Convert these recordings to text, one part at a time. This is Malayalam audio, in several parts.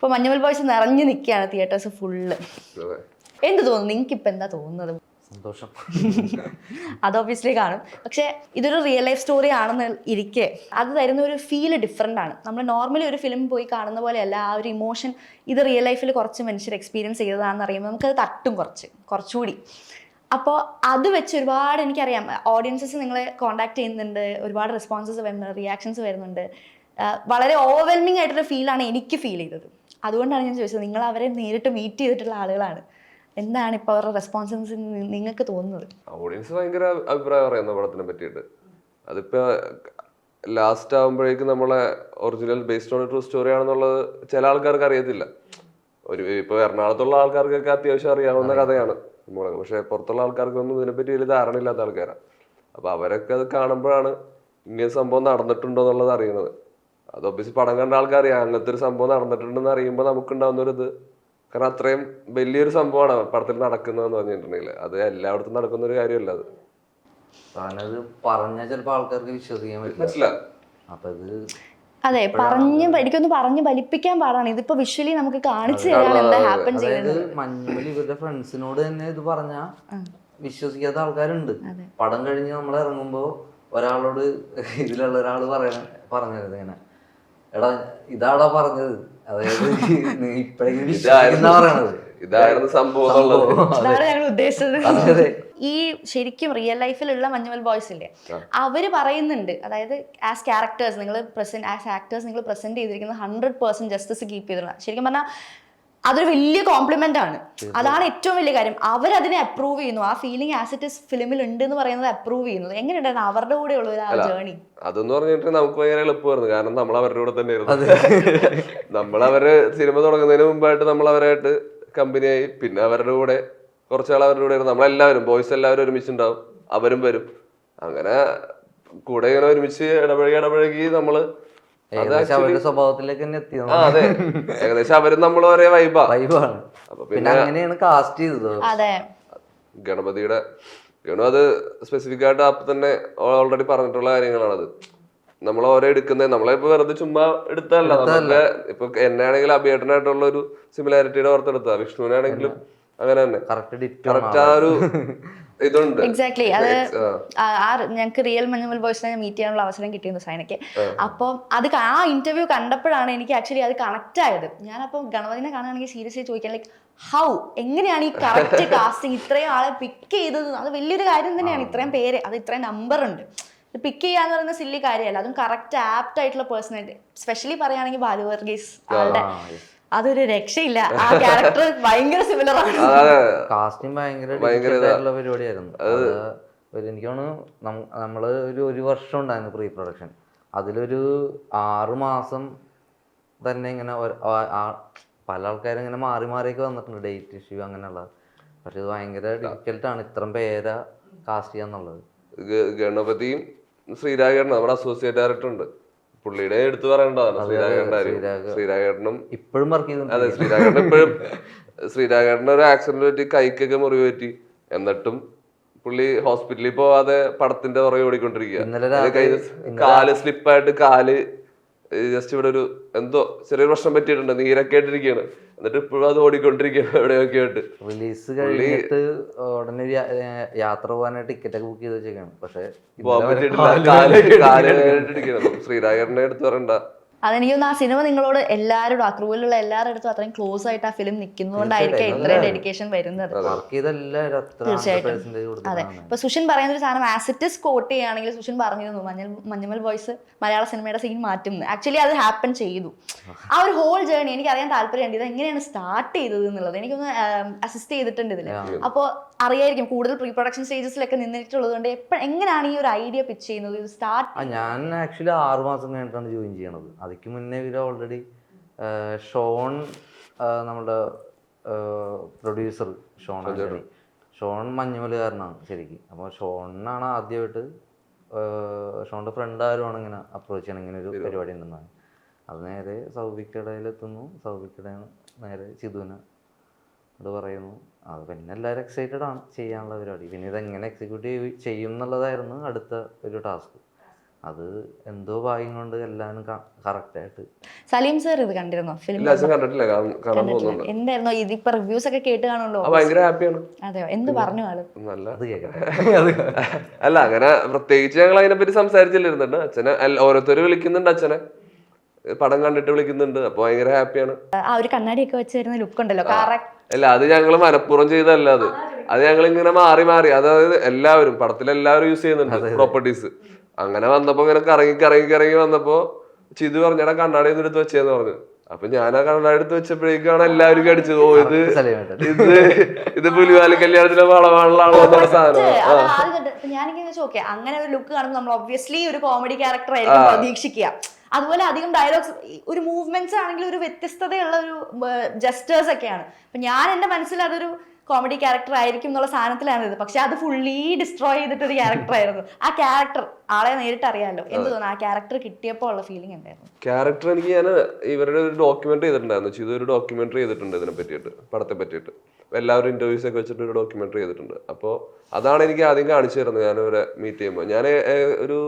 ഇപ്പൊ മഞ്ഞുമൽ ബോയ്സ് നിറഞ്ഞു നിൽക്കുകയാണ് തിയേറ്റേഴ്സ് ഫുള്ള്. എന്ത് തോന്നുന്നു? നിങ്ങൾക്ക് ഇപ്പൊ എന്താ തോന്നുന്നത്? സന്തോഷം. അത് ഓബിയസ്ലി കാണും. പക്ഷേ ഇതൊരു റിയൽ ലൈഫ് സ്റ്റോറി ആണെന്ന് ഇരിക്കെ. അത് തരുന്ന ഒരു ഫീൽ ഡിഫറെന്റ് ആണ്. നമ്മൾ നോർമലി ഒരു ഫിലിം പോയി കാണുന്ന പോലെയല്ല ആ ഒരു ഇമോഷൻ ഇത് റിയൽ ലൈഫിൽ കുറച്ച് മനുഷ്യർ എക്സ്പീരിയൻസ് ചെയ്തതാണെന്ന് അറിയുമ്പോൾ നമുക്കത് തട്ടും കുറച്ച് കുറച്ചുകൂടി. അപ്പോൾ അത് വെച്ച് ഒരുപാട് എനിക്കറിയാം. ഓഡിയൻസസ് നിങ്ങളെ കോണ്ടാക്ട് ചെയ്യുന്നുണ്ട് ഒരുപാട് റെസ്പോൺസസ് വരുന്നുണ്ട് റിയാക്ഷൻസ് വരുന്നുണ്ട്. വളരെ ഓവർവെൽമിംഗ് ആയിട്ടൊരു ഫീലാണ് എനിക്ക് ഫീൽ ചെയ്തത്. അതുകൊണ്ടാണ് ഞാൻ ചോദിച്ചത്. നിങ്ങൾ അവരെ നേരിട്ട് മീറ്റ് ചെയ്തിട്ടുള്ള ആളുകളാണ്. എന്താണ് ഇപ്പോൾ അവരുടെ റെസ്പോൺസസ് നിങ്ങൾക്ക് തോന്നുന്നത്? ഓഡിയൻസ് ഭയങ്കര അഭിപ്രായം പറയുന്ന പടത്തിനെ പറ്റിയിട്ട്. അതിപ്പോ ലാസ്റ്റ് ആകുമ്പോഴേക്കും നമ്മളെ original based on true story ആണെന്നുള്ളത് ചില ആൾക്കാർക്ക് അറിയത്തില്ല. ഒരു ഇപ്പൊ എറണാകുളത്തുള്ള ആൾക്കാർക്കൊക്കെ അത്യാവശ്യം അറിയാവുന്ന കഥയാണ് നമ്മളെ. പക്ഷെ പുറത്തുള്ള ആൾക്കാർക്കൊന്നും ഇതിനെപ്പറ്റി വലിയ ധാരണ ഇല്ലാത്ത ആൾക്കാരാണ് അപ്പൊ അവരൊക്കെ അത് കാണുമ്പോഴാണ് ഇങ്ങനെ സംഭവം നടന്നിട്ടുണ്ടോ എന്നുള്ളത് അറിയുന്നത്. അത് ഒബ്വിയസ്ലി പടം കണ്ട ആൾക്കാർ അറിയാം അങ്ങനത്തെ ഒരു സംഭവം നടന്നിട്ടുണ്ടെന്ന് അറിയുമ്പോൾ നമുക്കുണ്ടാവുന്ന ഒരു ഇത് കാരണം അത്രയും വലിയൊരു സംഭവമാണ് പടത്തിൽ നടക്കുന്നതെന്ന് പറഞ്ഞിട്ടുണ്ടെങ്കിൽ അത് എല്ലായിടത്തും നടക്കുന്ന ഒരു കാര്യമല്ല അത്. താനത് പറഞ്ഞാൽ ചിലപ്പോൾ ആൾക്കാർക്ക് വിശ്വസിക്കാൻ പറ്റില്ല. പറ്റില്ല. അപ്പൊ ഇത് അതെ പറഞ്ഞ് എനിക്കൊന്ന് പറഞ്ഞ് ഫലിപ്പിക്കാൻ പാടാണ്. ഇതിപ്പോ വിഷ്വലി നമുക്ക് കാണിച്ചു തരാൻ എന്താ ഹാപ്പൻ ചെയ്യുന്നത് ഇവരുടെ ഫ്രണ്ട്സിനോട് തന്നെ ഇത് പറഞ്ഞ വിശ്വസിക്കാത്ത ആൾക്കാരുണ്ട്. പടം കഴിഞ്ഞ് നമ്മൾ ഇറങ്ങുമ്പോ ഒരാളോട് ഇതിലുള്ള ഒരാൾ പറയണ പറഞ്ഞത് ഇങ്ങനെ. എടാ ഇതാടാ പറഞ്ഞത്. അതായത് പറയണത്. ഇതായിരുന്നു സംഭവം ഉദ്ദേശിച്ചത്. ഈ ശരിക്കും റിയൽ ലൈഫിലുള്ള മഞ്ഞുമൽ ബോയ്സ് ഇല്ലേ? അവർ പറയുന്നുണ്ട് അതായത് ആസ് ക്യാരക്ടേഴ്സ് നിങ്ങൾ പ്രസന്റ് ആസ് ആക്ടേഴ്സ് നിങ്ങൾ പ്രസന്റ് ചെയ്തിരിക്കുന്നത് ഹൺഡ്രഡ് പേഴ്സെന്റ് ജസ്റ്റിസ് കീപ്പ് ചെയ്തിട്ടുള്ള ശരിക്കും പറഞ്ഞാൽ അതൊരു വലിയ കോംപ്ലിമെന്റ് ആണ്. അതാണ് ഏറ്റവും വലിയ കാര്യം. അവരതിനെ അപ്രൂവ് ചെയ്യുന്നു. ആ ഫീലിംഗ് ആസ് ഇറ്റ് ഇസ് ഫിലിമിൽ ഉണ്ട് എന്ന് പറയുന്നത് അപ്രൂവ് ചെയ്യുന്നത് എങ്ങനെയുണ്ടായിരുന്നു? അവരുടെ കൂടെ ഉള്ള ഒരു ജേണി അതെന്ന് പറഞ്ഞിട്ട് നമുക്ക് ഭയങ്കര എളുപ്പമായിരുന്നു. കാരണം നമ്മൾ അവരുടെ കൂടെ തന്നെ ആയിരുന്നു. നമ്മൾ അവർ സിനിമ തുടങ്ങുന്നതിന് മുമ്പായിട്ട് നമ്മൾ അവരായിട്ട് കമ്പനിയായി പിന്നെ അവരുടെ കൂടെ കുറച്ചാൾ അവരുടെ കൂടെ ആയിരുന്നു നമ്മളെല്ലാവരും ബോയ്സ് എല്ലാവരും ഒരുമിച്ചുണ്ടാവും. അവരും വരും. അങ്ങനെ കൂടെ ഇങ്ങനെ ഒരുമിച്ച് ഇടപഴകി ഇടപഴകി നമ്മൾ ഏകദേശം അവരുടെ സ്വഭാവത്തിലേക്ക് തന്നെ എത്തി. അതെ. ഏകദേശം അവരും നമ്മൾ ഒരേ വൈബാ വൈബാണ് അപ്പൊ പിന്നെ അങ്ങനെയാണ് കാസ്റ്റ് ചെയ്തത്. അതെ. ഗണപതിയുടെ ഗണു അത് സ്പെസിഫിക് ആയിട്ട് അപ്പൊ തന്നെ ഓൾറെഡി പറഞ്ഞിട്ടുള്ള കാര്യങ്ങളാണത്. നമ്മൾ ഓരോ എടുക്കുന്നത് നമ്മളെ ഇപ്പൊ വെറുതെ ചുമ്മാ എടുത്തല്ല നമ്മളെ ഇപ്പൊ എന്നെ ആണെങ്കിലും അഭിയേട്ടനായിട്ടുള്ള ഒരു സിമിലാരിറ്റിയുടെ ഓർത്തെടുത്താ വിഷ്ണുവിനാണെങ്കിലും അങ്ങനെ തന്നെ കറക്റ്റ് ആ ഒരു ഇതുണ്ട്. എക്സാക്ട്ലി അത് ആ. ഞങ്ങൾക്ക് റിയൽ മഞ്ഞുമൽ ബോയ്സിനെ മീറ്റ് ചെയ്യാനുള്ള അവസരം കിട്ടിയിരുന്നു സൈനയ്ക്ക് അപ്പം അത് ആ ഇന്റർവ്യൂ കണ്ടപ്പോഴാണ് എനിക്ക് ആക്ച്വലി അത് കണക്ട് ആയത്. ഞാനപ്പം ഗണപതിനെ കാണുകയാണെങ്കിൽ സീരിയസ്ലി ചോദിക്കാൻ ലൈക്ക് ഹൗ എങ്ങനെയാണ് ഈ കറക്റ്റ് കാസ്റ്റിംഗ് ഇത്രയും ആളെ പിക്ക് ചെയ്തത്? അത് വലിയൊരു കാര്യം തന്നെയാണ്. ഇത്രയും പേര് അത് ഇത്രയും നമ്പർ ഉണ്ട്. ഇത് പിക്ക് ചെയ്യാന്ന് പറയുന്ന സില്ലി കാര്യമല്ല. അതും കറക്റ്റ് ആപ്റ്റ് ആയിട്ടുള്ള പേഴ്സണായിട്ട് സ്പെഷ്യലി പറയുകയാണെങ്കിൽ ബാലു വർഗീസ് ആളുടെ അതൊരു രക്ഷയില്ല. ആ ക്യാരക്ടർ ഭയങ്കര സിമിലർ ആണ്. അതെ കാസ്റ്റിംഗ് ഭയങ്കര പരിപാടിയായിരുന്നു. എനിക്ക് തോന്നുന്നു നം- നമ്മൾ ഒരു ഒരു വർഷം ഉണ്ടായിരുന്നു പ്രീ പ്രൊഡക്ഷൻ അതിലൊരു ആറുമാസം തന്നെ ഇങ്ങനെ പല ആൾക്കാരും ഇങ്ങനെ മാറി മാറിയൊക്കെ വന്നിട്ടുണ്ട്. ഡേറ്റ് ഇഷ്യൂ അങ്ങനെയുള്ള. പക്ഷെ ഇത് ഭയങ്കര ഡിഫിക്കൽട്ടാണ് ഇത്രയും പേരാ കാസ്റ്റ് ചെയ്യാന്നുള്ളത്. ഗണപതിയും ശ്രീരാഗേട്ടനും നമ്മുടെ അസോസിയേറ്റ് ഡയറക്ടർ ഉണ്ട്. പുള്ളിയുടെ എടുത്തു പറയേണ്ടതാണ് ശ്രീരാഘട്ടനും ഇപ്പോഴും വർക്ക് അതെ ശ്രീരാഘട്ടൻ ഇപ്പോഴും ശ്രീരാഘട്ടൻ ഒരു ആക്സിഡന്റ് പറ്റി കൈക്കൊക്കെ മുറിവ് പറ്റി. എന്നിട്ടും പുള്ളി ഹോസ്പിറ്റലിൽ പോവാതെ പടത്തിന്റെ പുറകെ ഓടിക്കൊണ്ടിരിക്കുക. കാൽ സ്ലിപ്പായിട്ട് കാൽ ജസ്റ്റ് ഇവിടെ ഒരു എന്തോ ചെറിയ പ്രശ്നം പറ്റിയിട്ടുണ്ട് നീരൊക്കെ ആയിട്ടിരിക്കുകയാണ് എന്നിട്ട് ഇപ്പോഴും അത് ഓടിക്കൊണ്ടിരിക്കുകയാണ് എവിടെയൊക്കെ ആയിട്ട്. റിലീസ് കഴിഞ്ഞിട്ട് ഉടനെ യാത്ര പോകാനായി ടിക്കറ്റ് ഒക്കെ ബുക്ക് ചെയ്ത് വെച്ചേക്കാണ്. പക്ഷെ ശ്രീരാഗറിന്റെ അടുത്ത് പറയണ്ട. അതെനിക്ക് ആ സിനിമ നിങ്ങളോട് എല്ലാവരോടും ആ ക്രൂവിലുള്ള എല്ലാവരുടെ അടുത്തും അത്രയും ക്ലോസ് ആയിട്ട് ആ ഫിലിം നിൽക്കുന്നതുകൊണ്ടായിരിക്കും ഇത്രയും ഡെഡിക്കേഷൻ വരുന്നത്. തീർച്ചയായിട്ടും. അതെ. ഇപ്പൊ സുഷിൻ പറയുന്ന ഒരു സാധനം ആസിറ്റിസ് കോട്ട് ചെയ്യുകയാണെങ്കിൽ സുഷിൻ പറഞ്ഞിരുന്നു മഞ്ഞൾ മഞ്ഞമൽ വോയിസ് മലയാള സിനിമയുടെ സീൻ മാറ്റുന്നു ആക്ച്വലി അത് ഹാപ്പൻ ചെയ്തു. ആ ഒരു ഹോൾ ജേർണി എനിക്ക് അറിയാൻ താല്പര്യമുണ്ട്. ഇത് എങ്ങനെയാണ് സ്റ്റാർട്ട് ചെയ്തത് എന്നുള്ളത് എനിക്കൊന്ന് അസിസ്റ്റ് ചെയ്തിട്ടുണ്ട് ഇതിൽ അപ്പോൾ അറിയായിരിക്കും കൂടുതൽ പ്രീ പ്രൊഡക്ഷൻ സ്റ്റേജസിലൊക്കെ നിന്നിട്ടുള്ളത് കൊണ്ട് എപ്പോഴും എങ്ങനെയാണ് ഈ ഒരു ഐഡിയ പിച്ച് ചെയ്യുന്നത്? സ്റ്റാർട്ട് ഞാൻ ആക്ച്വലി ആറ് മാസം കഴിഞ്ഞിട്ടാണ് ജോയിൻ ചെയ്യണത്. അതിക്ക് മുന്നേ ഇവർ ഓൾറെഡി ഷോൺ നമ്മുടെ പ്രൊഡ്യൂസർ ഷോൺ ആന്റണി ഷോൺ മഞ്ഞുമലുകാരനാണ് ശരിക്കും. അപ്പോൾ ഷോണിനാണ് ആദ്യമായിട്ട് ഷോണിന്റെ ഫ്രണ്ട് ആരുമാണ് ഇങ്ങനെ അപ്രോച്ച് ചെയ്യണം ഇങ്ങനെ ഒരു പരിപാടി ഉണ്ടെന്നാണ്. അത് നേരെ സൗബിക്കടയിലെത്തുന്നു സൗബിക്കടയിൽ നേരെ ചിതുവിനെ അത് പറയുന്നു. അത് പിന്നെ എല്ലാവരും എക്സൈറ്റഡ് ആണ് ചെയ്യാനുള്ള പരിപാടി. പിന്നെ ഇതെങ്ങനെ എക്സിക്യൂട്ട് ചെയ്യും എന്നുള്ളതായിരുന്നു അടുത്ത ഒരു ടാസ്ക് അത് എന്തോ ഭാഗ്യം കൊണ്ട് എല്ലാവരും കറക്റ്റായിട്ട് സലീം സർ ഇത് കണ്ടിരുന്നോ? ഫിലിം കണ്ടിട്ടില്ല. എന്തായിരുന്നു? ഇതിപ്പോ റിവ്യൂസ് ഒക്കെ കേട്ട് കാണുമല്ലോ ഭയങ്കര ഹാപ്പിയാണ് അതെയോ? എന്ത് പറഞ്ഞു ആൾ? നല്ല അത് കേൾക്കാം അല്ല അങ്ങനെ പ്രത്യേകിച്ച് ഞങ്ങൾ അതിനെ പറ്റി സംസാരിച്ചില്ലിരുന്നുണ്ട് അച്ഛനെ ഓരോരുത്തർ വിളിക്കുന്നുണ്ട് അച്ഛനെ. പടം കണ്ടിട്ട് വിളിക്കുന്നുണ്ട്. അപ്പൊ ഭയങ്കര ഹാപ്പിയാണ് ആ ഒരു കണ്ണാടിയൊക്കെ വെച്ച് വരുന്ന ലുക്ക് ഉണ്ടല്ലോ. അല്ല അത് ഞങ്ങൾ മനഃപൂർവം ചെയ്തല്ല അത്. അത് ഞങ്ങൾ ഇങ്ങനെ മാറി മാറി. അതായത് എല്ലാവരും പടത്തിൽ എല്ലാവരും യൂസ് ചെയ്യുന്നുണ്ട് പ്രോപ്പർട്ടീസ് അങ്ങനെ വന്നപ്പോ ഇങ്ങനെ കറങ്ങി കറങ്ങി കറങ്ങി വന്നപ്പോ ചിതു പറഞ്ഞടാ കണ്ണാടി ഒന്ന് എടുത്ത് വെച്ചേന്ന് പറഞ്ഞു. അപ്പൊ ഞാൻ ആ കണ്ണാടി എടുത്ത് വെച്ചപ്പോഴേക്കാണ് എല്ലാവരും അടിച്ചത് ഓ ഇത് ഇത് ഇത് പുലിവാലി കല്യാണത്തിലെ എന്നുള്ള സാധനം. ചോദിക്കാം അങ്ങനെ ഒരു ലുക്ക് കാണുമ്പോൾ നമ്മൾ ഒബ്വിയസ്ലി ഒരു കോമഡി ക്യാരക്ടർ ആയിരിക്കും പ്രതീക്ഷിക്കുക. അതുപോലെ അധികം ഡയലോഗ്സ് ഒരു മൂവ്മെന്റ്സ് ആണെങ്കിൽ ഒരു വ്യത്യസ്തതയുള്ള ഒരു ജസ്റ്റേഴ്സ് ഒക്കെയാണ്. അപ്പൊ ഞാൻ എന്റെ മനസ്സിൽ അതൊരു കോമഡി ക്യാരക്ടർ ആയിരിക്കും എന്നുള്ള സാധനത്തിലാണ് ഇത്. പക്ഷെ അത് ഫുള്ളി ഡിസ്ട്രോയ് ചെയ്തിട്ടൊരു ക്യാരക്ടർ ആയിരുന്നു. ആ ക്യാരക്ടർ ആളെ നേരിട്ട് അറിയാമല്ലോ എന്ത് തോന്നുന്നു? ആ ക്യാരക്ടർ കിട്ടിയപ്പോൾ ഉള്ള ഫീലിംഗ് എന്തായിരുന്നു? ക്യാരക്ടർ എനിക്ക് ഞാൻ ഇവരുടെ ഒരു ഡോക്യുമെന്ററി ചെയ്തിട്ടുണ്ടായിരുന്നു. ഇതൊരു ഒരു ഡോക്യുമെന്ററി ചെയ്തിട്ടുണ്ട് ഇതിനെ പറ്റിയിട്ട് പടത്തെ പറ്റിയിട്ട്. എല്ലാവരും ഇന്റർവ്യൂസ് ഒക്കെ വെച്ചിട്ട് ഒരു ഡോക്യുമെന്ററി ചെയ്തിട്ടുണ്ട്. അപ്പോൾ അതാണ് എനിക്ക് ആദ്യം കാണിച്ചു തരുന്നത് ഞാൻ ഇവരെ മീറ്റ് ചെയ്യുമ്പോൾ ഞാൻ ഒരു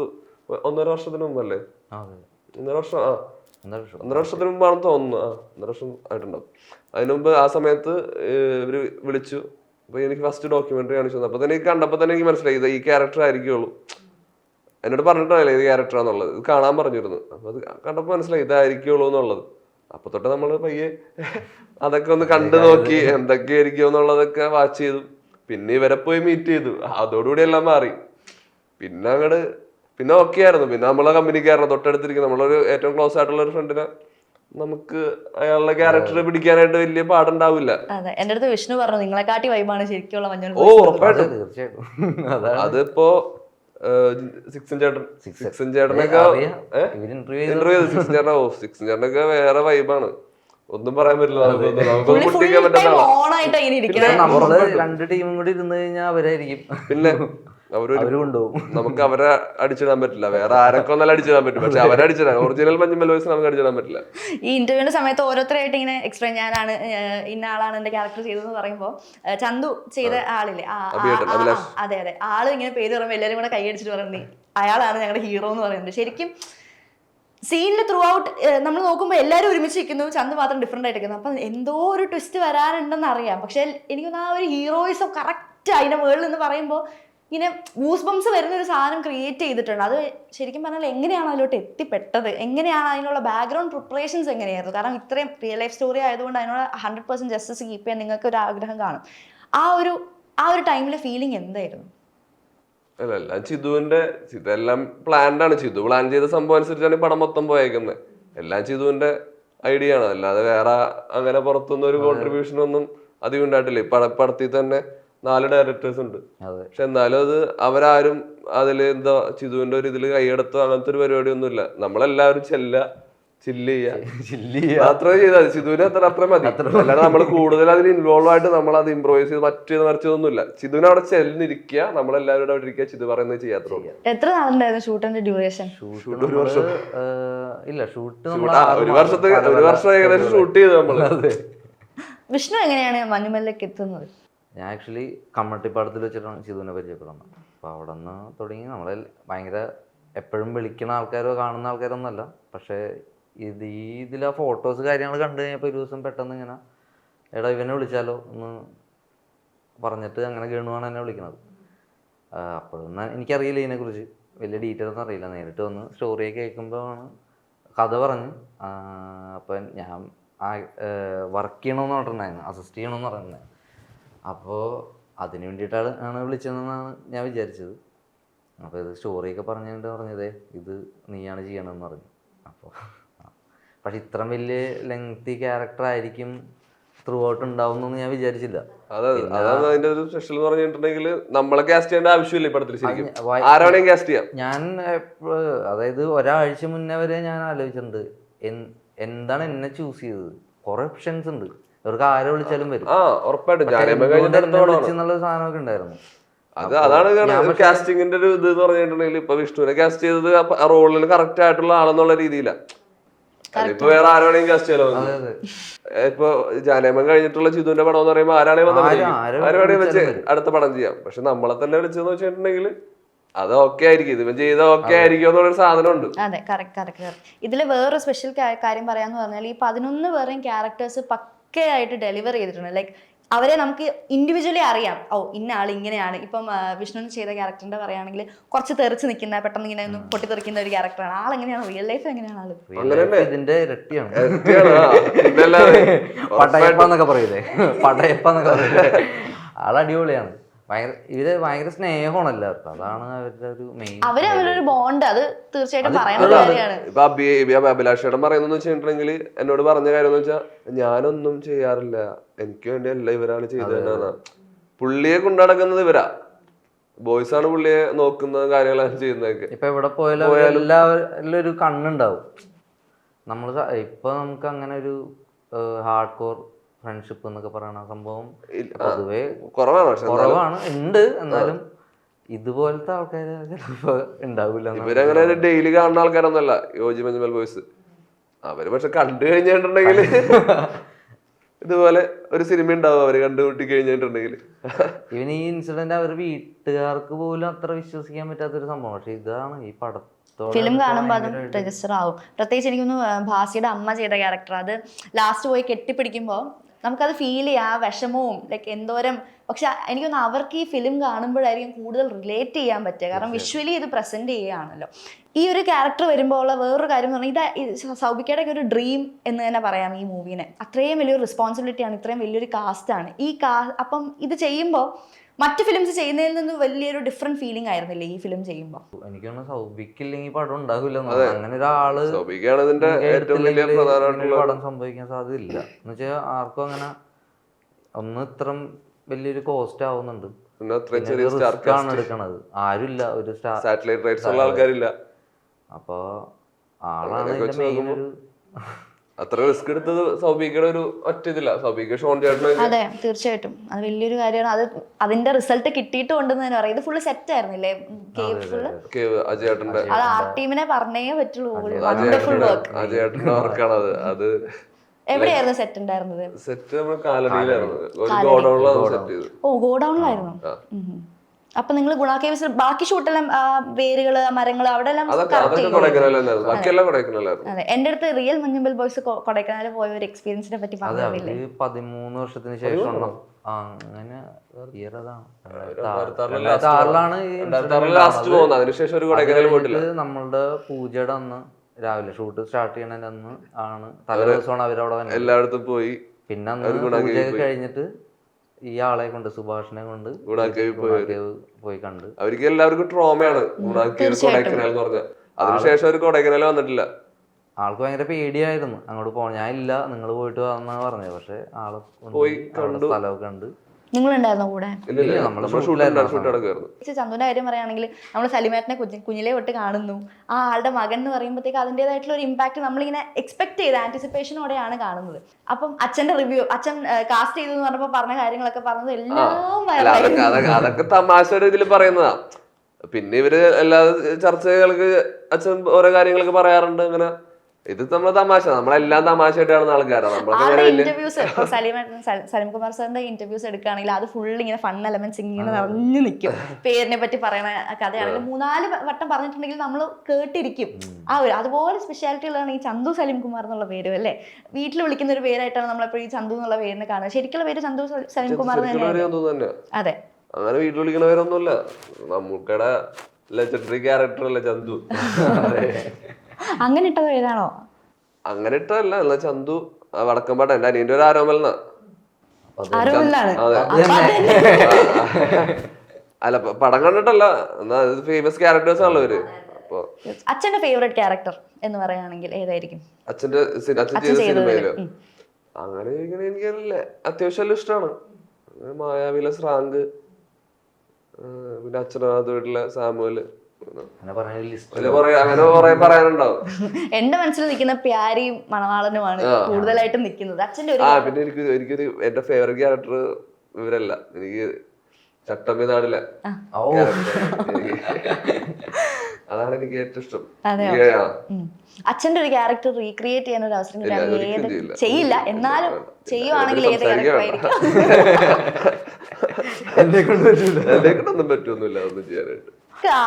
ഒന്നര വർഷത്തിന് മുമ്പല്ലേ? ഒന്നര വർഷം ആ. ഒന്നര വർഷത്തിന് മുമ്പാണെന്ന് തോന്നുന്നു. ആ ഒന്നര വർഷം ആയിട്ടുണ്ടാവും അതിന് മുമ്പ് ആ സമയത്ത് ഇവർ ഇവർ വിളിച്ചു. അപ്പൊ എനിക്ക് ഫസ്റ്റ് ഡോക്യുമെന്ററി കാണിച്ചു തന്നു അപ്പൊ തന്നെ എനിക്ക് കണ്ടപ്പോ തന്നെ എനിക്ക് മനസ്സിലായി ഇത് ഈ ക്യാരക്ടർ ആയിരിക്കുള്ളൂ. എന്നോട് പറഞ്ഞിട്ടാണല്ലേ ഇത് ക്യാരക്ടറാന്നുള്ളത് ഇത് കാണാൻ പറഞ്ഞിരുന്നു. അപ്പൊ അത് കണ്ടപ്പോ മനസ്സിലായി ഇതായിരിക്കുള്ളൂ എന്നുള്ളത്. അപ്പൊ തൊട്ട് നമ്മൾ പയ്യെ അതൊക്കെ ഒന്ന് കണ്ടു നോക്കി എന്തൊക്കെ എന്തൊക്കെയായിരിക്കും എന്നുള്ളതൊക്കെ വാച്ച് ചെയ്തു. പിന്നെ ഇവരെ പോയി മീറ്റ് ചെയ്തു. അതോടുകൂടി എല്ലാം മാറി. പിന്നെ അങ്ങോട്ട് പിന്നെ ഓക്കെ ആയിരുന്നു. പിന്നെ നമ്മളെ കമ്പനിക്കാരനെ തൊട്ടടുത്തിരിക്കുന്ന നമ്മളൊരു ഏറ്റവും ക്ലോസ് ആയിട്ടുള്ള ഒരു ഫ്രണ്ടിനെ നമുക്ക് അയാളുടെ ക്യാരക്ടർ പിടിക്കാനായിട്ട് വലിയ പാടുണ്ടാവില്ല. അതെ. എന്റെ അടുത്ത് വിഷ്ണു പറഞ്ഞു നിങ്ങളെ കാട്ടി വൈബാണ് ശരിക്കുള്ള മഞ്ഞൾ ഓ ഉറപ്പായിട്ടും. തീർച്ചയായിട്ടും. അതിപ്പോ സിക്സൻ ചേട്ടൻ സിക്സൻ. ചേട്ടനൊക്കെ ഇന്റർവ്യൂ സിക്സൻ ചേട്ടൻ ഓ സിക്സൻ ചേട്ടനൊക്കെ വേറെ വൈബാണ് ഒന്നും പറയാൻ പറ്റില്ല. രണ്ട് ടീമും കൂടി ഇരുന്ന് കഴിഞ്ഞാൽ അവരായിരിക്കും. പിന്നെ അവർ കൊണ്ടുപോകും. നമുക്ക് അവരെ അടിച്ചിടാൻ പറ്റില്ല. വേറെ ആരൊക്കെ ഒന്നാലും അടിച്ചിടാൻ പറ്റും. പക്ഷെ അവരെ അടിച്ചിടാൻ ഒറിജിനൽ മഞ്ഞുമൽ വോയിസ് നമുക്ക് അടിച്ചിടാൻ പറ്റില്ല. ഈ ഇന്റർവ്യൂവിന്റെ സമയത്ത് ഓരോരുത്തരായിട്ട് ഇങ്ങനെ എക്സ്പ്ലെയിൻ ഞാനാണ് ഇന്ന ആളാണ് എന്റെ ക്യാരക്ടർ ചെയ്തതെന്ന് പറയുമ്പോൾ ചന്തു ചെയ്ത ആളില്ലേ. അതെ അതെ. ആൾ ഇങ്ങനെ പേര് പറയുമ്പോൾ എല്ലാവരും കൂടെ കൈയടിച്ചിട്ട് പറയുന്നത് അയാളാണ് ഞങ്ങളുടെ ഹീറോ എന്ന് പറയുന്നത്. ശരിക്കും സീനിൽ ത്രൂ ഔട്ട് നമ്മൾ നോക്കുമ്പോൾ എല്ലാവരും ഒരുമിച്ച് നിൽക്കുന്നു. ചന്ത് മാത്രം ഡിഫറെന്റ് ആയിട്ട് നിൽക്കുന്നു. അപ്പം എന്തോ ഒരു ട്വിസ്റ്റ് വരാനുണ്ടെന്ന് അറിയാം. പക്ഷേ എനിക്കൊന്ന് ആ ഒരു ഹീറോയിസം കറക്റ്റ് അതിന്റെ മുകളിൽ നിന്ന് പറയുമ്പോൾ ഇങ്ങനെ ഗൂസ് ബംസ് വരുന്ന ഒരു സാധനം ക്രിയേറ്റ് ചെയ്തിട്ടുണ്ട്. അത് ശരിക്കും പറഞ്ഞാൽ എങ്ങനെയാണ് അതിലോട്ട് എത്തിപ്പെട്ടത്? എങ്ങനെയാണ് അതിനുള്ള ബാക്ക്ഗ്രൗണ്ട് പ്രിപ്പറേഷൻസ് എങ്ങനെയായിരുന്നു? കാരണം ഇത്രയും റിയൽ ലൈഫ് സ്റ്റോറി ആയതുകൊണ്ട് അതിനുള്ള ഹൺഡ്രഡ് പെർസെന്റ് ജസ്റ്റിസ് കീപ്പ് ചെയ്യാൻ നിങ്ങൾക്ക് ഒരു ആഗ്രഹം കാണും. ആ ഒരു ആ ഒരു ടൈമിലെ ഫീലിംഗ് എന്തായിരുന്നു? അല്ല അല്ല ചിതുവിന്റെ ഇതെല്ലാം പ്ലാൻഡ് ആണ്. ചിതു പ്ലാൻ ചെയ്ത സംഭവം അനുസരിച്ചാണ് പടം മൊത്തം പോയേക്കുന്നത്. എല്ലാം ചിതുവിന്റെ ഐഡിയ ആണ്. അല്ലാതെ വേറെ അങ്ങനെ പുറത്തുനിന്ന് ഒരു കോൺട്രിബ്യൂഷൻ ഒന്നും അധികം ഉണ്ടായിട്ടില്ല. ഈ പട പടത്തിൽ തന്നെ നാല് ഡയറക്ടേഴ്സ് ഉണ്ട്. പക്ഷെ എന്നാലും അത് അവരാരും അതിൽ എന്താ ചിതുവിന്റെ ഒരു ഇതിൽ കൈയെടുത്തോ അങ്ങനത്തെ ഒരു പരിപാടി ഒന്നുമില്ല നമ്മളെല്ലാവരും ചെല്ല ചില്ല് ചെയ്യുക ചെയ്താൽ ചിതുവിന് അത്ര അത്ര മതി. അല്ലാതെ നമ്മൾ കൂടുതൽ അതിൽ ഇൻവോൾവ് ആയിട്ട് നമ്മൾ അത് ഇമ്പ്രോവൈസ് ചെയ്ത് മറ്റേ മറിച്ചതൊന്നുമില്ല. ചിതുവിന് അവിടെ ചെല്ലിരിക്കുക നമ്മളെല്ലാവരും അവിടെ ഇരിക്കുക ചിതു പറയുന്നത് ചെയ്യാത്ര എത്ര നാളുണ്ടായിരുന്നു ഷൂട്ടിന്റെ ഡ്യൂറേഷൻ ഷൂട്ട് ഒരു വർഷം. ഇല്ല ഷൂട്ട് ഒരു വർഷത്തെ ഒരു വർഷം ഏകദേശം ഷൂട്ട് ചെയ്തു നമ്മൾ വിഷ്ണു എങ്ങനെയാണ് മഞ്ഞുമല്ലേക്ക് എത്തുന്നത്? ഞാൻ ആക്ച്വലി കമ്മട്ടിപ്പാടത്തിൽ വെച്ചിട്ടാണ് ചിതുവിനെ പരിചയപ്പെടുന്നത്. അപ്പോൾ അവിടെ നിന്ന് തുടങ്ങി നമ്മൾ ഭയങ്കര എപ്പോഴും വിളിക്കുന്ന ആൾക്കാരോ കാണുന്ന ആൾക്കാരോ ഒന്നല്ല പക്ഷേ ഇത് ഈ ഇതിലെ ഫോട്ടോസ് കാര്യങ്ങൾ കണ്ടു കഴിഞ്ഞപ്പോൾ ഒരു ദിവസം പെട്ടെന്ന് ഇങ്ങനെ എടാ ഇവനെ വിളിച്ചാലോ? എന്ന് പറഞ്ഞിട്ട് അങ്ങനെ കേണുവാണ് എന്നെ വിളിക്കുന്നത് അപ്പോഴൊന്നും എനിക്കറിയില്ല ഇതിനെക്കുറിച്ച്. വലിയ ഡീറ്റെയിൽ ഒന്നും അറിയില്ല. നേരിട്ട് വന്ന് സ്റ്റോറിയൊക്കെ കേൾക്കുമ്പോഴാണ് കഥ പറഞ്ഞ്. അപ്പം ഞാൻ വർക്ക് ചെയ്യണമെന്ന് പറഞ്ഞിട്ടുണ്ടായിരുന്നു. അസിസ്റ്റ് ചെയ്യണമെന്ന് പറഞ്ഞിട്ടുണ്ടായിരുന്നു. അപ്പോൾ അതിന് വേണ്ടിയിട്ടാണ് ആണ് വിളിച്ചതെന്നാണ് ഞാൻ വിചാരിച്ചത്. അപ്പോൾ ഇത് സ്റ്റോറിയൊക്കെ പറഞ്ഞുകൊണ്ട് പറഞ്ഞതേ ഇത് നീയാണ് ചെയ്യണമെന്ന് പറഞ്ഞു. അപ്പോൾ പക്ഷെ ഇത്ര വലിയ ലെങ്തി ക്യാരക്ടർ ആയിരിക്കും ത്രൂ ഔട്ട് ഉണ്ടാവും ഞാൻ വിചാരിച്ചില്ല. അതെ അതാണ് അതിന്റെ ഒരു സ്പെഷ്യൽ എന്ന് പറഞ്ഞിട്ടുണ്ടെങ്കിൽ നമ്മളെ കാസ്റ്റ് ചെയ്യേണ്ട ആവശ്യമില്ല ഈ പടത്തിൽ ശരിക്കും. ആരാണെങ്കിലും കാസ്റ്റ് ചെയ്യാം. ഞാൻ അതായത് ഒരാഴ്ച മുന്നേ വരെ ഞാൻ ആലോചിച്ചിട്ടുണ്ട് എന്താണ് എന്നെ ചൂസ് ചെയ്തത്? കുറെ ഓപ്ഷൻസ് ഉണ്ട്. ഇവർക്ക് ആരെ വിളിച്ചാലും വരും. ആ ഉറപ്പായിട്ടും. സാധനമൊക്കെ ഉണ്ടായിരുന്നു. അത് അതാണ് കാസ്റ്റിംഗിന്റെ ഒരു ഇത് എന്ന് പറഞ്ഞിട്ടുണ്ടെങ്കിൽ ഇപ്പൊ വിഷ്ണുവിനെ കാസ്റ്റ് ചെയ്തത് ആ റോളിൽ കറക്റ്റ് ആയിട്ടുള്ള ആളെന്നുള്ള രീതിയിലാണ് ഇപ്പൊ വേറെ ആരാണെങ്കിലും കാസ്റ്റ് ചെയ്യാലോ? ഇപ്പൊ ജാനേമൻ കഴിഞ്ഞിട്ടുള്ള ചിതുവിന്റെ പടം എന്ന് പറയുമ്പോൾ ആരാണെങ്കിലും വെച്ച് അടുത്ത പടം ചെയ്യാം. പക്ഷെ നമ്മളെ തന്നെ വിളിച്ചെന്ന് വെച്ചിട്ടുണ്ടെങ്കിൽ അത് ഓക്കെ ആയിരിക്കും. ഇതിപ്പോ ചെയ്ത ഓക്കെ ആയിരിക്കും എന്നുള്ളൊരു സാധനം ഉണ്ട് അതെ കറക്റ്റ് കറക്റ്റ് ഇതിൽ വേറൊരു സ്പെഷ്യൽ കാര്യം പറയാന്ന് പറഞ്ഞാൽ ഈ പതിനൊന്ന് പേരെയും ക്യാരക്ടേഴ്സ് പക്കയായിട്ട് ഡെലിവർ ചെയ്തിട്ടുണ്ട്. ലൈക്ക് അവരെ നമുക്ക് ഇൻഡിവിജ്വലി അറിയാം. ഓ ഇന്ന ആൾ ഇങ്ങനെയാണ്. ഇപ്പം വിഷ്ണു ചെയ്ത ക്യാരക്ടറിന്റെ പറയുകയാണെങ്കിൽ കുറച്ച് തെറിച്ച് നിൽക്കുന്ന പെട്ടെന്ന് ഇങ്ങനെ ഒന്ന് പൊട്ടിത്തെറിക്കുന്ന ഒരു ക്യാരക്ടറാണ് ആൾ എങ്ങനെയാണ്? റിയൽ ലൈഫ് എങ്ങനെയാണ് ആൾ? Real life ഇതിന്റെ ഇരട്ടിയാണ്. പടയപ്പ എന്നൊക്കെ പറയില്ലേ പടയപ്പ എന്നൊക്കെ പറയില്ലേ ഇവർ ഭയങ്കര സ്നേഹമാണ് എല്ലാവർക്കും അതാണ് അവരുടെ ഒരു മെയിൻ അവർ അവരൊരു ബോണ്ട് അത് തീർച്ചയായിട്ടും അഭിലാഷയുടെ പറയുന്നതെന്ന് കാര്യമാണ്. ഇപ്പൊ പറയുന്നത് വെച്ചിട്ടുണ്ടെങ്കിൽ എന്നോട് പറഞ്ഞ കാര്യം എന്ന് വെച്ചാൽ ഞാനൊന്നും ചെയ്യാറില്ല. എനിക്ക് വേണ്ടി അല്ല ഇവരാണ് ചെയ്തതെന്നാണ് പുള്ളിയെ കൊണ്ടടക്കുന്നത് ഇവരാ. ബോയ്സ് ആണ് പുള്ളിയെ നോക്കുന്ന കാര്യങ്ങളാണ് ചെയ്യുന്നതൊക്കെ. ഇപ്പൊ എവിടെ പോയാലും എല്ലാവരിലും ഒരു കണ്ണുണ്ടാവും. നമ്മൾ ഇപ്പൊ നമുക്ക് അങ്ങനെ ഒരു ഹാർഡ് കോർ ഫ്രണ്ട്ഷിപ്പ് എന്നൊക്കെ പറയുന്ന സംഭവം പൊതുവെ കുറവാണ് പക്ഷെ കുറവാണ് ഉണ്ട് എന്നാലും ഇതുപോലത്തെ ആൾക്കാര് ചിലപ്പോ ഉണ്ടാവില്ല ഇവരങ്ങനെ ഡെയിലി കാണുന്ന ആൾക്കാരൊന്നല്ല യോജി മഞ്ജുമൽ ബോയ്സ്. അവർ പക്ഷെ കണ്ടു കഴിഞ്ഞിട്ടുണ്ടെങ്കിൽ ഇതുപോലെ ഒരു സിനിമ ഉണ്ടാവും അവർ കണ്ടുകൂട്ടി കഴിഞ്ഞിട്ടുണ്ടെങ്കിൽ ഇവൻ ഈ ഇൻസിഡന്റ് അവർ വീട്ടുകാർക്ക് പോലും അത്ര വിശ്വസിക്കാൻ പറ്റാത്ത ഒരു സംഭവം. പക്ഷെ ഇതാണ് ഈ പടം ഫിലിം കാണുമ്പോൾ അതും രജിസ്റ്റർ ആവും. പ്രത്യേകിച്ച് എനിക്കൊന്ന് ഭാസിയുടെ അമ്മ ചെയ്ത ക്യാരക്ടർ അത് ലാസ്റ്റ് പോയി കെട്ടിപ്പിടിക്കുമ്പോൾ നമുക്കത് ഫീൽ ചെയ്യാം ആ വിഷമവും ലൈക്ക് എന്തോരം പക്ഷെ എനിക്കൊന്ന് അവർക്ക് ഈ ഫിലിം കാണുമ്പോഴായിരിക്കും കൂടുതൽ റിലേറ്റ് ചെയ്യാൻ പറ്റുക. കാരണം വിഷ്വലി ഇത് പ്രസന്റ് ചെയ്യുകയാണല്ലോ. ഈ ഒരു ക്യാരക്ടർ വരുമ്പോൾ ഉള്ള വേറൊരു കാര്യം എന്ന് പറഞ്ഞാൽ ഇത് സൗബിക്കയുടെ ഒരു ഡ്രീം എന്ന് തന്നെ പറയാം ഈ മൂവീനെ അത്രയും വലിയൊരു റെസ്പോൺസിബിലിറ്റിയാണ് ഇത്രയും വലിയൊരു കാസ്റ്റാണ് ഈ കാ അപ്പം ഇത് ചെയ്യുമ്പോൾ മറ്റ് ഫിലിംസ് ചെയ്യുന്നതിൽ നിന്ന് വലിയൊരു ഡിഫറെന്റ് ഫീലിംഗ് ആയിരുന്നില്ലേ ഈ ഫിലിം ചെയ്യുമ്പോൾ എനിക്ക് തോന്നുന്നു സൗബിക്കില്ലെങ്കിൽ പടം ഉണ്ടാവില്ല അങ്ങനെ ഒരാൾ പടം സംഭവിക്കാൻ സാധ്യതയില്ല. എന്ന് വെച്ചാൽ ആർക്കും അങ്ങനെ ഒന്ന് ഇത്രം വലിയൊരു കോസ്റ്റ് ആവുന്നുണ്ട്. പിന്നെ ചെറിയ സ്റ്റാർ risk എടുക്കണത്. ആരുമില്ല. ഒരു സ്റ്റാർ സാറ്റലൈറ്റ് റൈറ്റ്സ് ഉള്ള ആൾക്കാരില്ല. അപ്പൊ ആളാണ് മെയിൻ ഒരു അത്ര റിസ്ക് എടുത്തത് സൗബിക്കയുടെ ഒരു ഒറ്റ ഇതില്ല സൗബിക ഷോൺ ചേട്ടനൊക്കെ അതെ തീർച്ചയായിട്ടും. അത് വലിയൊരു കാര്യമാണ്. അത് അതിന്റെ റിസൾട്ട് കിട്ടിയിട്ട് ഉണ്ടെന്ന് തന്നെ പറയാം. ഇത് ഫുള്ള് സെറ്റ് ആയിരുന്നില്ലേ? കേവ് ഫുള്ള് അജയേട്ടന്റെ അത് ആർ ടീമിനെ പറഞ്ഞേ പറ്റുള്ളൂ. വണ്ടർഫുൾ വർക്ക് അജയേട്ടന്റെ വർക്കാണ് അത്. അത് എവിടെയായിരുന്നു സെറ്റ് ഉണ്ടായിരുന്നത്? സെറ്റ് നമ്മൾ കാലടിയിലായിരുന്നു. ഒരു ഗോഡൌണിലാണ് സെറ്റ് ഓ ഗോഡൌണിലായിരുന്നു. അപ്പൊ നിങ്ങൾ ഗുണ കേവ്സിൽ ബാക്കി ഷൂട്ടെല്ലാം ആ, വേരുകൾ മരങ്ങൾ അവിടെ എല്ലാം അതെ. എന്റെ അടുത്ത് റിയൽ മഞ്ഞുമ്പൽ ബോയ്സ് കൊടൈക്കനാൽ പോയ ഒരു എക്സ്പീരിയൻസിനെ പറ്റി പറഞ്ഞില്ലേ പതിമൂന്ന് വർഷത്തിന് ശേഷം അങ്ങനെ നമ്മളുടെ പൂജയുടെ അന്ന് രാവിലെ ഷൂട്ട് സ്റ്റാർട്ട് ചെയ്യണതിന്റെ അന്ന് ആണ് തലേ ദിവസമാണ് അവരവിടെ എല്ലായിടത്തും പോയി. പിന്നെ അന്ന് കഴിഞ്ഞിട്ട് ഈ ആളെ കൊണ്ട് സുഭാഷിനെ കൊണ്ട് പോയി. കണ്ട്. അവർക്ക് എല്ലാവർക്കും ട്രോമയാണ്. കൊടൈക്കനാൽ എന്ന് പറഞ്ഞ അതിനുശേഷം അവർ കൊടൈക്കനാൽ വന്നിട്ടില്ല. ആൾക്ക് ഭയങ്കര പേടിയായിരുന്നു. അങ്ങോട്ട് പോകണം ഞാൻ ഇല്ല നിങ്ങൾ പോയിട്ട് വന്നാ പറഞ്ഞത്. പക്ഷെ ആളെ പോയി. സ്ഥലമൊക്കെ കണ്ട് നിങ്ങൾ ഉണ്ടായിരുന്നോ കൂടെ ചന്തുവിന്റെ കാര്യം പറയുകയാണെങ്കിൽ നമ്മൾ സലിമാറ്റിനെ കുഞ്ഞി കുഞ്ഞിലെ തൊട്ട് കാണുന്നു. ആ ആളുടെ മകൻ എന്ന് പറയുമ്പോഴത്തേക്ക് അതിന്റെതായിട്ടുള്ള ഒരു ഇമ്പാക്ട് നമ്മളിങ്ങനെ എക്സ്പെക്ട് ചെയ്ത ആന്റിസിപ്പേഷനോടെയാണ് കാണുന്നത്. അപ്പം അച്ഛന്റെ റിവ്യൂ അച്ഛൻ കാസ്റ്റ് ചെയ്തു എന്ന് പറഞ്ഞപ്പോൾ പറഞ്ഞ കാര്യങ്ങളൊക്കെ പറഞ്ഞത് എല്ലാം അതൊക്കെ തമാശയുടെ ഇതിൽ പറയുന്നതാ. പിന്നെ ഇവർ എല്ലാ ചർച്ചകൾക്ക് അച്ഛൻ ഓരോ കാര്യങ്ങളൊക്കെ പറയാറുണ്ട് അങ്ങനെ ഇത് നമ്മളെ തമാശ നമ്മളെല്ലാം തമാശയായിട്ട് കാണുന്ന ആൾക്കാരാണ് ഇന്റർവ്യൂസ് സലീം കുമാർ സാറിന്റെ ഇന്റർവ്യൂസ് എടുക്കുകയാണെങ്കിൽ അത് ഫുൾ ഇങ്ങനെ ഫൺ എലമെന്റ്സ് ഇങ്ങനെ നിറഞ്ഞു നിൽക്കും. പേരിനെ പറ്റി പറയണ കഥയാണെങ്കിൽ മൂന്നാൽ വട്ടം പറഞ്ഞിട്ടുണ്ടെങ്കിൽ നമ്മൾ കേട്ടിരിക്കും. ആ ഒരു അതുപോലെ സ്പെഷ്യാലിറ്റി ഉള്ളതാണ് ഈ ചന്തു സലീം കുമാർ എന്നുള്ള പേര് അല്ലേ? വീട്ടിൽ വിളിക്കുന്ന ഒരു പേരായിട്ടാണ് നമ്മളെപ്പോഴും ഈ ചന്തു എന്നുള്ള പേരിനെ കാണുന്നത്. ശരിക്കുള്ള പേര് ചന്തു സലീംകുമാർ സലീം കുമാർ എന്ന് തന്നെയാണ് തന്നെ. അതെ. അങ്ങനെ വീട്ടിൽ വിളിക്കണവരൊന്നുമില്ല മമ്മൂക്കയുടെ ലെജൻഡറി ക്യാരക്ടർ അല്ലേ ചന്തു? അങ്ങനെ ഇട്ടത് ഏതാണോ അങ്ങനെ ഇട്ടതല്ല എന്നാ ചന്തു വടക്കമ്പാട്ട എന്റെ അനിയന്റെ ഒരു അതെ. അല്ല പടം കണ്ടിട്ടല്ല. എന്നാ ഫേമസ് ക്യാരക്ടേഴ്സ് ആണല്ലോ ഇവർ. അച്ഛന്റെ ഫേവറേറ്റ് ക്യാരക്ടർ എന്ന് പറയുകയാണെങ്കിൽ ഏതായിരിക്കും? അച്ഛന്റെ അച്ഛൻ ചെയ്ത സിനിമയിൽ. അങ്ങനെ ഇങ്ങനെ എനിക്ക് അത്യാവശ്യം എല്ലാം ഇഷ്ടമാണ്. മായാവിയിലെ മായാവിലെ ശ്രാങ്ക് പിന്നെ അച്ഛനാഥ് വീട്ടിലെ സാമുവൽ. എന്റെ മനസ്സിൽ നിൽക്കുന്ന പ്യാരിയും മണവാളനുമാണ് കൂടുതലായിട്ടും നിൽക്കുന്നത്. അച്ഛന്റെ ഒരു ആ പിന്നെ എനിക്ക് എനിക്കൊരു എന്റെ ഫേവറേറ്റ് ക്യാരക്ടർ ഇവരല്ല. എനിക്ക് ചട്ടമ്പി നാടിലെ ഓ character. എനിക്ക് അതാണ് എനിക്ക് ഏറ്റവും ഇഷ്ടം. അച്ഛന്റെ ഒരു ക്യാരക്ടർ റീക്രിയേറ്റ് ചെയ്യാൻ ഒരു അവസരം ഏത് ചെയ്യില്ല. എന്നാലും ചെയ്യുവാണെങ്കിൽ ഏത് പറ്റൂല. എന്നെ കൊണ്ടൊന്നും പറ്റൊന്നുമില്ല ഒന്നും ചെയ്യാനായിട്ട്.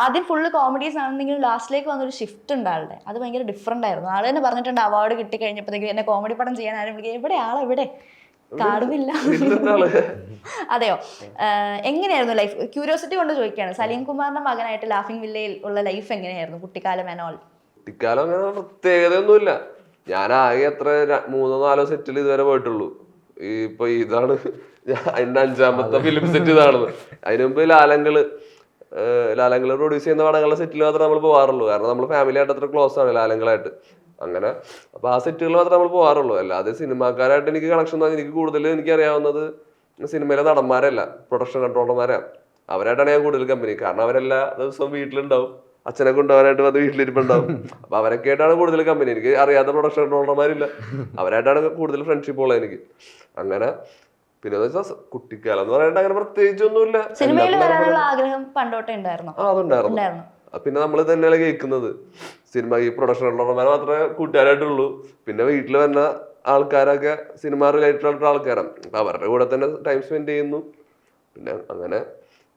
ആദ്യം ഫുള്ള് കോമഡീസ് ആണെന്നെങ്കിലും ലാസ്റ്റിലേക്ക് വന്നൊരു ഷിഫ്റ്റ് ഉണ്ട് ആളുടെ അത് ഭയങ്കര ഡിഫറെന്റ് ആയിരുന്നു. ആൾ തന്നെ പറഞ്ഞിട്ടുണ്ട് അവാർഡ് കിട്ടി കഴിഞ്ഞപ്പോഴത്തേക്കും എന്നെ കോമഡി പടം ചെയ്യാൻ ആരും വിളിക്കുക എവിടെ ആളെവിടെ കാണുന്നില്ല അതെയോ? എങ്ങനെയായിരുന്നു ലൈഫ് ക്യൂരിയോസിറ്റി കൊണ്ട് ചോദിക്കുകയാണ് സലീം കുമാറിന്റെ മകനായിട്ട് ലാഫിംഗ് വില്ലയിൽ ഉള്ള ലൈഫ് എങ്ങനെയായിരുന്നു? കുട്ടിക്കാലം ആൻഡ് ഓൾ കുട്ടിക്കാലം അങ്ങനെ പ്രത്യേകതയൊന്നുമില്ല. ഞാൻ ആകെ എത്ര മൂന്നോ നാലോ സെറ്റിൽ ഇതുവരെ പോയിട്ടുള്ളൂ. ഇപ്പൊ ഇതാണ് എന്റെ അഞ്ചാമത്തെ ഫിലിം സെറ്റ് ഇതാണ് അതിനു മുമ്പ് ലാലങ്കൾ ലാലങ്കൾ പ്രൊഡ്യൂസ് ചെയ്യുന്ന പടങ്ങളുടെ സെറ്റിൽ മാത്രമേ നമ്മൾ പോകാറുള്ളൂ കാരണം നമ്മൾ ഫാമിലി ആയിട്ട് അത്ര ക്ലോസ് ആണ് ലാലങ്കളായിട്ട് അങ്ങനെ. അപ്പൊ ആ സെറ്റുകൾ മാത്രമേ നമ്മൾ പോകാറുള്ളൂ അല്ലാതെ സിനിമാക്കാരായിട്ട് എനിക്ക് കണക്ഷൻ തന്നെ എനിക്ക് കൂടുതൽ എനിക്ക് അറിയാവുന്നത് സിനിമയിലെ നടന്മാരല്ല പ്രൊഡക്ഷൻ കൺട്രോളർമാരാ അവരായിട്ടാണ് ഞാൻ കൂടുതൽ കമ്പനി കാരണം അവരെല്ലാ ദിവസവും വീട്ടിലുണ്ടാവും. അച്ഛനെ കൊണ്ടുപോകാനായിട്ട് വന്ന് വീട്ടിലിരിപ്പുണ്ടാവും. അപ്പൊ അവരൊക്കെ ആയിട്ടാണ് കൂടുതൽ കമ്പനി എനിക്ക് അറിയാത്ത പ്രൊഡക്ഷൻ കൺട്രോളർമാരില്ല അവരായിട്ടാണ് കൂടുതൽ ഫ്രണ്ട്ഷിപ്പ് ഉള്ളത് എനിക്ക്. അങ്ങനെ. പിന്നെ കുട്ടിക്കാലം എന്ന് പറയേണ്ട അങ്ങനെ പ്രത്യേകിച്ചൊന്നുമില്ല. സിനിമയിൽ വരാനുള്ള ആഗ്രഹം പണ്ടോട്ടേ ഉണ്ടായിരുന്നു. ആ അതുണ്ടായിരുന്നു. പിന്നെ നമ്മൾ തന്നെയാണ് കേൾക്കുന്നത്. സിനിമ ഈ പ്രൊഡക്ഷൻ ഉള്ളവന്മാരെ മാത്രമേ കൂട്ടുകാരായിട്ടുള്ളൂ. പിന്നെ വീട്ടിൽ വന്ന ആൾക്കാരൊക്കെ സിനിമ റിലേറ്റഡ് ആയിട്ടുള്ള ആൾക്കാരാണ്. അപ്പൊ അവരുടെ കൂടെ തന്നെ ടൈം സ്പെൻഡ് ചെയ്യുന്നു. പിന്നെ അങ്ങനെ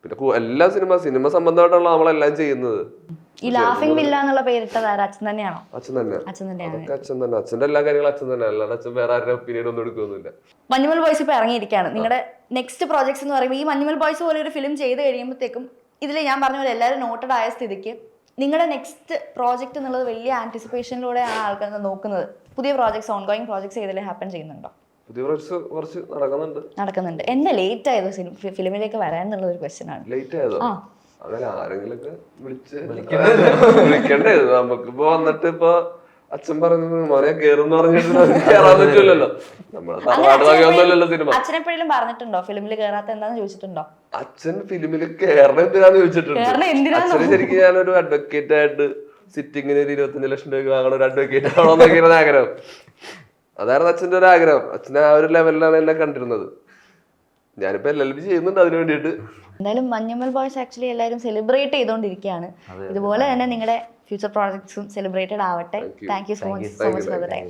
പിന്നെ എല്ലാ സിനിമ സിനിമ സംബന്ധമായിട്ടുള്ള നമ്മളെല്ലാം ചെയ്യുന്നത്. ഈ ലാഫിംഗ് വില്ല എന്നുള്ള പേരിട്ടത് ആരാ അച്ഛൻ തന്നെയാണോ? അച്ഛൻ തന്നെ. അച്ഛൻ തന്നെയാണ്. അച്ഛൻ തന്നെ. അച്ഛന്റെ എല്ലാ കാര്യങ്ങളും അച്ഛൻ തന്നെ. അല്ലാതെ അച്ഛൻ വേറെ ആരുടെ ഒപ്പീനിയൻ ഒന്നും എടുക്കുന്നില്ല മഞ്ഞുമൽ ബോയ്സ് ഇപ്പൊ ഇറങ്ങിയിരിക്കുകയാണ്. നിങ്ങളുടെ നെക്സ്റ്റ് പ്രോജക്ട്സ് എന്ന് പറയുമ്പോൾ ഈ മഞ്ഞുമൽ ബോയ്സ് പോലെ ഒരു ഫിലിം ചെയ്ത് കഴിയുമ്പോഴത്തേക്കും ഇതിൽ ഞാൻ പറഞ്ഞ പോലെ എല്ലാവരും നോട്ടഡ് ആയ സ്ഥിതിക്ക് നിങ്ങളുടെ നെക്സ്റ്റ് പ്രോജക്റ്റ് എന്നുള്ളത് വലിയ ആന്റിസിപ്പേഷനിലൂടെയാണ് ആൾക്കാർ നോക്കുന്നത്. പുതിയ പ്രോജക്ട്സ് ഓൺഗോയിങ് പ്രോജക്ട്സ് ഇതിൽ ഹാപ്പൻ ചെയ്യുന്നുണ്ടോ? പുതിയ കുറച്ച് കുറച്ച് നടക്കുന്നുണ്ട്. നടക്കുന്നുണ്ട്. എന്താ ലേറ്റ് ആയത് ഫിലിമിലേക്ക് വരാൻ എന്നുള്ള ഒരു ക്വസ്റ്റ്യൻ ആണ്. ലേറ്റ് ആയതോ? ആ. അങ്ങനെ ആരെങ്കിലൊക്കെ വിളിച്ച് വിളിക്കണ്ടേ? നമുക്കിപ്പോ വന്നിട്ട് ഇപ്പൊ അച്ഛൻ പറഞ്ഞു മോനെ കേറുന്ന് പറഞ്ഞിട്ട് നമുക്ക് കേറാൻ പറ്റില്ലല്ലോ നമ്മളെ തറവാട് വകയൊന്നുമല്ലല്ലോ സിനിമ. അച്ഛനെപ്പോഴും പറഞ്ഞിട്ടുണ്ടോ? ഫിലിമിൽ കേറാത്ത എന്താന്ന് ചോദിച്ചിട്ടുണ്ടോ? അച്ഛൻ ഫിലിമിൽ കേറണ എന്തിനാന്ന് ചോദിച്ചിട്ടുണ്ട്. കേറണം എന്തിനാന്നോ? അച്ഛന് ശരിക്കും ഞാനൊരു അഡ്വക്കേറ്റ് ആയിട്ട് സിറ്റിങ്ങിന് ഒരു ഇരുപത്തഞ്ച് ലക്ഷം രൂപ വാങ്ങണ ഒരു അഡ്വക്കേറ്റ് ആണോന്നൊക്കെയാണ് ആഗ്രഹം. അതായിരുന്നു അച്ഛന്റെ ഒരു ആഗ്രഹം. അച്ഛൻ ആ ഒരു ലെവലിലാണ് എന്നെ കണ്ടിരുന്നത്. ഞാനിപ്പോ എൽ എൽ ബി ചെയ്യുന്നുണ്ട് അതിനു വേണ്ടിയിട്ട്. എന്തായാലും മഞ്ഞമ്മൽ ബോയ്സ് ആക്ച്വലി എല്ലാവരും സെലിബ്രേറ്റ് ചെയ്തുകൊണ്ടിരിക്കുകയാണ് ഇതുപോലെ തന്നെ നിങ്ങളുടെ ഫ്യൂച്ചർ പ്രോജക്ട്സും സെലിബ്രേറ്റഡ് ആവട്ടെ. Thank you so much so much for the time